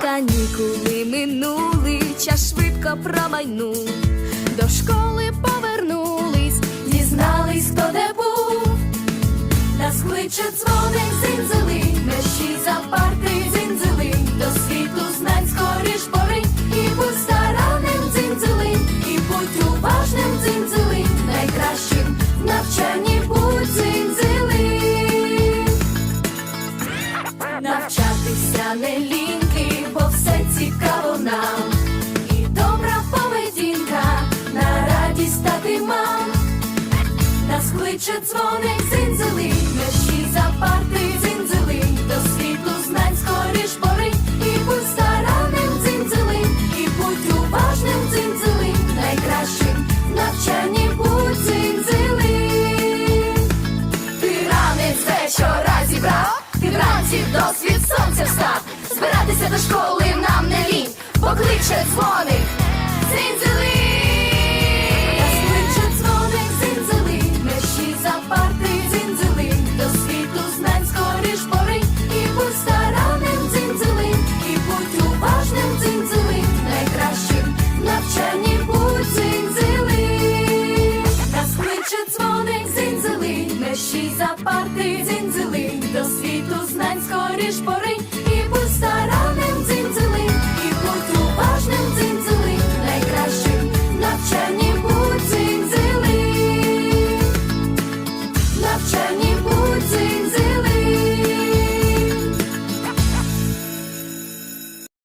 Канікули минули, час швидко промайнув. До школи повернулись, дізнались, хто де був. Нас кличе дзвоник зинзили, мерщій за не ліньки, бо все цікаво нам. І добра поведінка на радість стати мам. Нас кличе дзвоник зинзили, мерщій за парти зинзили, до світу знань скоріш пори, і будь старанним дзинзили, і будь уважним дзинзили, найкращим в навчанні будь дзинзили. Ти ранець вечора зібрав, ти вранці до світ сонця встав. Збиратися до школи нам не лінь, покличе дзвоник, зинзили. Нас кличе дзвоник, зинзили, мерщій за парти до світу знань скоріш пори, і будь старанним дзинзили, і будь уважним дзинзили, найкращим навчанні будь дзинзили. Нас кличе дзвоник, зинзили, мерщій за парти зинзили.